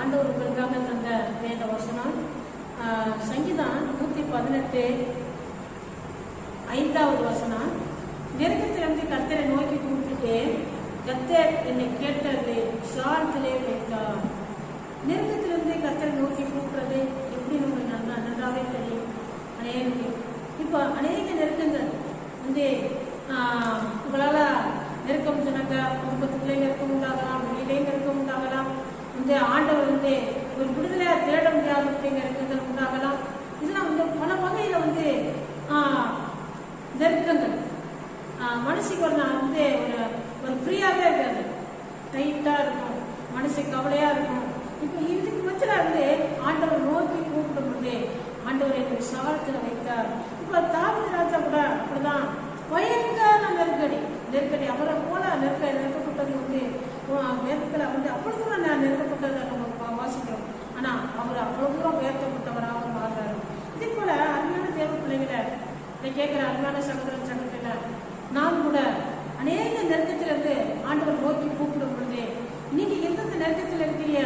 ஆண்டவர் உங்களுக்காக தந்த வேத வசனம். சங்கீதம் நூற்றி பதினெட்டு ஐந்தாவது வசனம். நெருக்கத்திலிருந்து கத்தரை நோக்கி கூப்பிட்டுட்டு கத்தர் என்னை கேட்டது சாரத்திலே வைத்தார். நெருக்கத்திலிருந்து கத்தரை நோக்கி கூப்பிடுறது எப்படி நமக்கு நல்லா நன்றாவே தெரியும். அநேக இப்போ அநேக நெருக்கங்கள் வந்து உங்களால் நெருக்கம் சொன்னாங்க குடும்பத்துக்குள்ளே நெருக்கம் உண்டாகலாம் வெளியிலே நெருக்கம் உண்டாகலாம். இந்த ஆண்டவர் வந்து ஒரு விடுதலையா தேட முடியாது அப்படிங்கிற உண்டாகலாம் இதெல்லாம் வந்து பல வகையில வந்து நெருக்கங்கள். மனசுக்கு ஒரு நான் வந்து ஒரு ஒரு ஃப்ரீயாவே இருக்காது. டைட்டா இருக்கும். மனசு கவலையா இருக்கும். இப்போ இதுக்கு மத்தியில வந்து ஆண்டவர் நோக்கி கூப்பிடும்போது ஆண்டவர் என்னை சவாலத்தில் வைத்தார். இப்போ தாவதி ராஜா கூட அப்படிதான். பயங்கர நெருக்கடி. நெருக்கடி அவரை போல நெருக்க நெருக்கப்பட்டது வந்து வேதத்துல வந்து அவ்வளவு தூரம் நான் நெருக்கப்பட்டதை நம்ம வாசிக்கிறோம். ஆனா அவர் அவ்வளவு தூரம் உயர்த்தப்பட்டவராக மாறுறாரு இதே போல அருமையான தேவ பிள்ளைகளை இதை கேட்கிற அருமையான சகோதரன் சகோதரில நாம் கூட அநேக நெருக்கத்திலிருந்து ஆண்டவர் நோக்கி கூப்பிடும் பொழுது நீங்க எந்தெந்த நெருக்கத்தில் இருக்கிறீங்க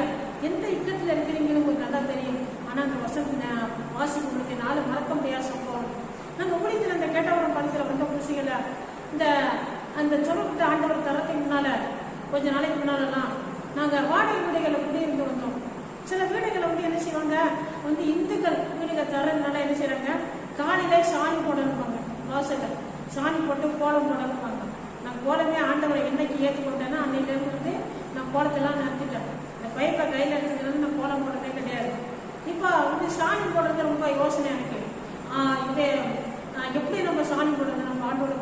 எந்த இக்கத்தில் இருக்கிறீங்கன்னு உங்களுக்கு நல்லா தெரியும். ஆனா அந்த வசந்த வாசிக்கும் பொழுது நாலு மறக்க முடியாத சம்பவம். நாங்கள் ஊழியத்தில் அந்த கேட்டவரம் படத்துல வந்த புருஷங்கள இந்த அந்த சொல்லப்பட்ட ஆண்டவர் தரத்துக்கு முன்னால கொஞ்ச நாளைக்கு முன்னாலலாம் நாங்க வாடகை வீடுகளை குடியிருந்து வந்தோம். சில வீடுகளை வந்து என்ன செய்வாங்க? வந்து இந்துக்கள் வீடுகள் தரதுனால என்ன செய்யறாங்க காலையில சாணி போடணும்பாங்க வாசல்ல சாணி போட்டு கோலம் போடணும்பாங்க நான் கோலமே ஆண்டவரை என்னைக்கு ஏற்றுக்கொண்டேன்னா அன்னையிலேருந்து வந்து நான் கோலத்தெல்லாம் நிறுத்திட்டேன். இந்த பைப்பை கையில் எடுத்துக்கிறது நான் கோலம் போடுறதே கிடையாது. இப்போ வந்து சாணி போடுறது ரொம்ப யோசனை எனக்கு. இதே எப்படி நம்ம சாணி போடுறது? நம்ம ஆண்டோட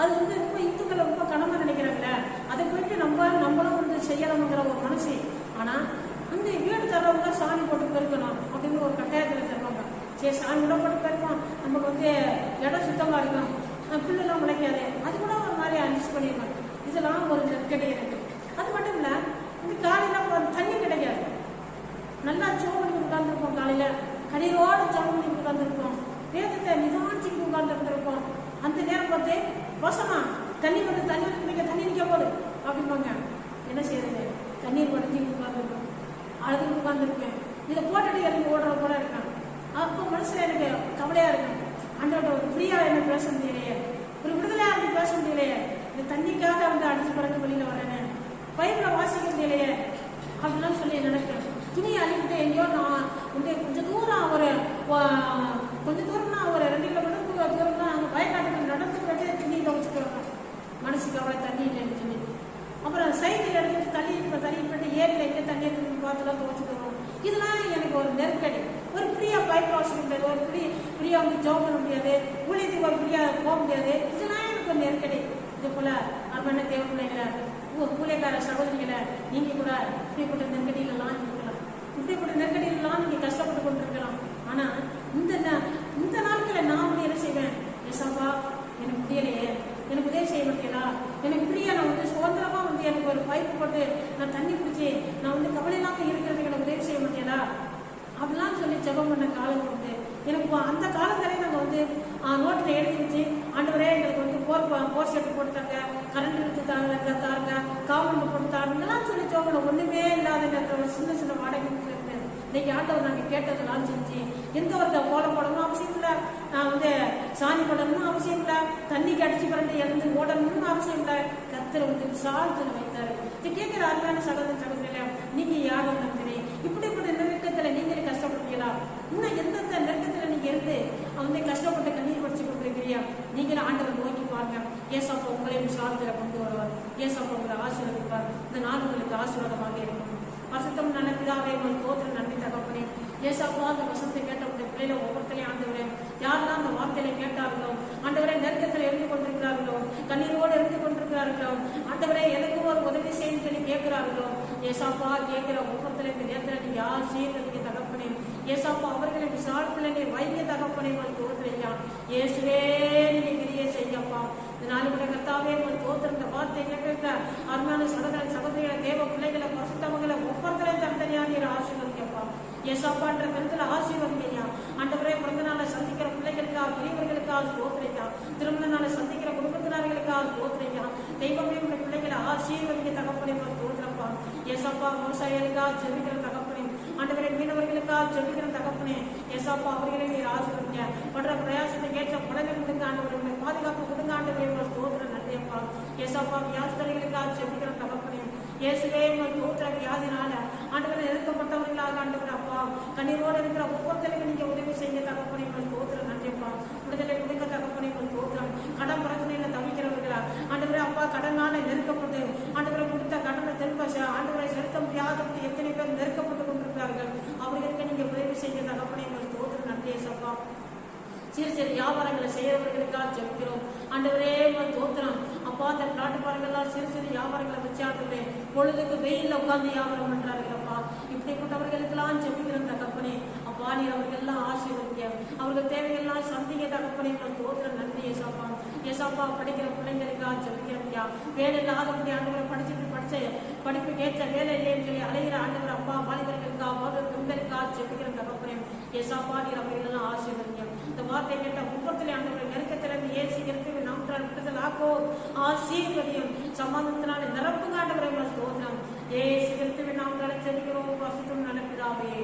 அது வந்து ரொம்ப இந்துக்களை ரொம்ப கடமை நினைக்கிறாங்களே அதை போயிட்டு நம்ம நம்மளும் வந்து செய்யலாம்ங்கிற ஒரு மனசு ஆனா அந்த வீடு தரவங்க சாணி போட்டு பெருக்கணும் அப்படின்னு ஒரு கட்டாயத்தில் தருவாங்க சரி சாணி கூட போட்டு பெருக்கணும் நமக்கு வந்து இடம் சுத்தமாக இருக்கும். புல்லுலாம் புல்லெல்லாம் முளைக்காது. அது கூட ஒரு மாதிரி அட்ஜஸ்ட் பண்ணிடுவாங்க இதெல்லாம் ஒரு நெருக்கடி இருக்கு அது மட்டும் இல்லை இந்த காலையில் தண்ணி கிடைக்காது. நல்லா சோமணி காலையில் காலையில. கடியோட சோமணி உட்காந்துருப்போம் வேதத்தை நிதானிச்சுட்டு உட்காந்துருந்துருப்போம் அந்த நேரம் பார்த்து வசமா தண்ணி வந்து தண்ணி வந்து குடிக்க தண்ணி நிற்க போகுது. அப்படிம்பாங்க. என்ன செய்யறது தண்ணீர் வடிஞ்சு உட்காந்துருக்கோம் அழுது உட்காந்துருக்கேன் இதை போட்டுட்டு இறங்கி ஓடுற போல இருக்கேன். அப்போ மனசுல எனக்கு கவலையா இருக்கும் அன்றோட ஒரு ஃப்ரீயா என்ன பேச முடியலையே. ஒரு விடுதலையா இருந்து பேச முடியலையே. இந்த தண்ணிக்காக வந்து அடிச்சு பிறகு வெளியில வரேன்னு பைப்ல வாசிக்க முடியலையே. அப்படிலாம் சொல்லி நினைக்கிறேன் துணியை அழிக்கிட்டு எங்கேயோ நான் வந்து கொஞ்சம் தூரம் ஒரு வா- கொஞ்சம் தூரம்னா ஒரு ரெண்டு கிலோமீட்டருக்கு தூரம் தான் அங்கே வயக்காட்டுக்கு நடந்து போயிட்டு துணி துவச்சிட்டு வரணும். மனசுக்கு அவ்வளோ தண்ணி இல்லைன்னு சொல்லி அப்புறம் சைக்கிள் எடுத்துட்டு தள்ளி இப்போ தள்ளி போட்டு ஏரியில் எங்கே தண்ணி இருக்குன்னு பார்த்துலாம் துவைச்சிட்டு வருவோம் இதெல்லாம் எனக்கு ஒரு நெருக்கடி. ஃப்ரீயாக பைப் வாசிக்க முடியாது ஒரு ஃப்ரீ ஃப்ரீயாக வந்து ஜோப் பண்ண முடியாது ஊழியத்துக்கு ஒரு ஃப்ரீயாக போக முடியாது. இதெல்லாம் எனக்கு நெருக்கடி. இது போல் அருமையான தேவ பிள்ளைகளை ஊழியக்கார சகோதரிகளை நீங்கள் கூட இப்படிப்பட்ட நெருக்கடியிலலாம் இருக்கலாம். இப்படிப்பட்ட நெருக்கடியிலலாம் நீங்கள் கஷ்டப்பட்டு கொண்டிருக்கலாம். ஆனால் இந்த இந்த நாட்களில் நான் வந்து என்ன செய்வேன்? ஏசப்பா எனக்கு முடியலையே. எனக்கு உதவி செய்ய மாட்டீங்களா? எனக்கு புரிய நான் வந்து சுதந்திரமாக வந்து எனக்கு ஒரு பைப்பு போட்டு நான் தண்ணி பிடிச்சி நான் வந்து கவலை இருக்கிறதுக்கு எனக்கு உதவி செய்ய மாட்டீங்களா? அப்படிலாம் சொல்லி ஜெபம் பண்ண காலம் உண்டு. எனக்கு அந்த காலத்திலே நாங்கள் வந்து நோட்டில் எழுதி வச்சு ஆண்டவரே எங்களுக்கு வந்து போர் போர் செட்டு போட்டுத்தாங்க கரண்ட் இழுத்து தாங்க தாருங்க காவல் போட்டு தாருங்கலாம் சொல்லி ஜோபம் ஒன்றுமே இல்லாத நேரத்தில் ஒரு சின்ன சின்ன வாடகை வீட்டுல இன்னைக்கு ஆண்டவர் நாங்கள் கேட்டதெல்லாம் செஞ்சு எந்த ஒரு கோலம் போடணும் அவசியம் இல்லை நான் வந்து சாணி போடணும்னு அவசியம் இல்லை தண்ணி கடிச்சு பிறந்து இறந்து ஓடணும்னு அவசியம் இல்லை கத்தர் வந்து விசாலத்தில் வைத்தார் இது கேட்குற அருமையான சகோதரன் சகோதரியா நீங்க யாரும் நம்புறீங்க இப்படிப்பட்ட நெருக்கத்துல நீங்களே கஷ்டப்படுறீங்களா இன்னும் எந்தெந்த நெருக்கத்துல நீங்க இருந்து வந்து கஷ்டப்பட்டு கண்ணீர் படிச்சு கொண்டிருக்கிறியா நீங்களும் ஆண்டவர் நோக்கி பாருங்க ஏசப்பா உங்களையும் விசாலத்துல கொண்டு வருவார் ஏசப்பா உங்களை ஆசீர்வதிப்பார் இந்த நாள் உங்களுக்கு ஆசீர்வாதமாக இருக்கும். வசத்தம் நல்ல பிதாவே உங்கள் தோத்திர நன்றி தகப்பனே. ஏசாப்பா அந்த வசத்தை கேட்ட உடைய பிள்ளைல ஒவ்வொருத்தரையும் ஆண்டவரே யாரெல்லாம் அந்த வார்த்தையில கேட்டார்களோ ஆண்டவரே நெருக்கத்தில் இருந்து கொண்டிருக்கிறார்களோ கண்ணீரோடு இருந்து கொண்டிருக்கிறார்களோ ஆண்டவரே எனக்கு ஒரு உதவி செய்யும் சொல்லி கேட்கிறார்களோ ஏசாப்பா கேட்கிற ஒவ்வொருத்தரையும் இந்த நேரத்தில் நீங்க யார் செய்யறதுக்கு தகப்பனே. ஏசாப்பா அவர்களை விசாரத்துல நீ வைங்க தகப்பனே உங்கள் தோத்திரையா இயேசுவே இந்த நாலு கூட கத்தாவே உங்கள் தோத்திர வார்த்தை கேட்க அருமையான சகோதர சகோதரிகளை தேவ பிள்ளைகளை பசுத்தவங்களை ஒவ்வொருத்தரையும் தனித்தனியா நீர் ஆசீர்வதிக்கப்பா ஏசாப்பான்ற கருத்துல ஆசீர்வதிங்கய்யா ஆண்டவரே பிறந்த நாளை சந்திக்கிற பிள்ளைகளுக்காக பெரியவர்களுக்காக ஸ்தோத்திரையா திருமண நாளை சந்திக்கிற குடும்பத்தினர்களுக்காக ஸ்தோத்திரையா தெய்வமே உங்க பிள்ளைகளை ஆசீர்வதிக்க தகப்பனே உங்களுக்கு தோத்திரப்பா ஏசாப்பா விவசாயிகளுக்காக ஜெபிக்கிற தகப்பனே. ஆண்டவரே மீனவர்களுக்காக ஜெபிக்கிற தகப்பனே பிரயாசத்தை ஏற்ற படங்கள் பாதுகாப்பு கொடுங்க ஆண்டவர் எங்களை ஸ்தோத்திர நன்றியப்பா. ஏசாப்பா வியாசத்தலைகளுக்காக செபிக்கிற தகப்பனே. இயேசுவே இருக்கிற ஒவ்வொருத்தருக்கு நீங்க உதவி செய்ய தகப்பனே. உங்கள் தோத்திர நன்றியப்பா. விடுதலை கொடுக்க தகப்பனே உங்கள் தோத்திரம் கடன் பிரச்சனையில தவிக்கிறவர்களா? ஆண்டவரே அப்பா கடனால நெருக்கப்பட்டு ஆண்டவர் வியாபாரங்களை செய்யறவர்களுக்காக ஜெபிக்கிறோம். ஆண்டவரே உங்கள் தோத்திரம் அப்பா அந்த பிளாட்டுப்பாடுகள்லாம் சிறு சிறு வியாபாரங்களை வச்சு ஆண்டவரே பொழுதுக்கு வெயில்ல உட்கார்ந்து வியாபாரம் பண்றாருங்கப்பா இப்படிப்பட்டவர்களுக்கெல்லாம் ஜெபிக்கிறோம் தகப்பனே. அப்பா நீ அவர்களெல்லாம் ஆசீர்வதிக்க அவர்கள் தேவையெல்லாம் சந்திங்க தகப்பனே. உங்கள் தோத்திரம் நன்றி ஏசாப்பா. ஏசாப்பா படிக்கிற பிள்ளைங்களுக்காக ஜெபிக்கிறோம் ஐயா வேலை இல்லாதபடி ஆண்டவரை படிச்சுட்டு படிச்ச படிப்புக்கு ஏற்ற வேலை இல்லைன்னு சொல்லி அலைகிற ஆண்டவர் அப்பா வாலிபர்களுக்காக வாலிப பெண்களுக்காக ஜெபிக்கிறோம் தகப்பனே. ஏசாப்பா நீ அவர்களெல்லாம் ஆசீர்வதிக்க இந்த வார்த்தை கேட்ட ஆண்டவரை நெருக்கத்திலிருந்து ஏசி கிறிஸ்துவின் நாமத்தினால் விடுதல் ஆக்கோ ஆசீர்வதியும் சமாதானத்தினால நிரப்பு காண்டவரை ஸ்தோத்திரம். ஏசி கிறிஸ்துவின் நாமத்தால் செபிக்கிறோம் வசித்தும் நடப்பிதாவே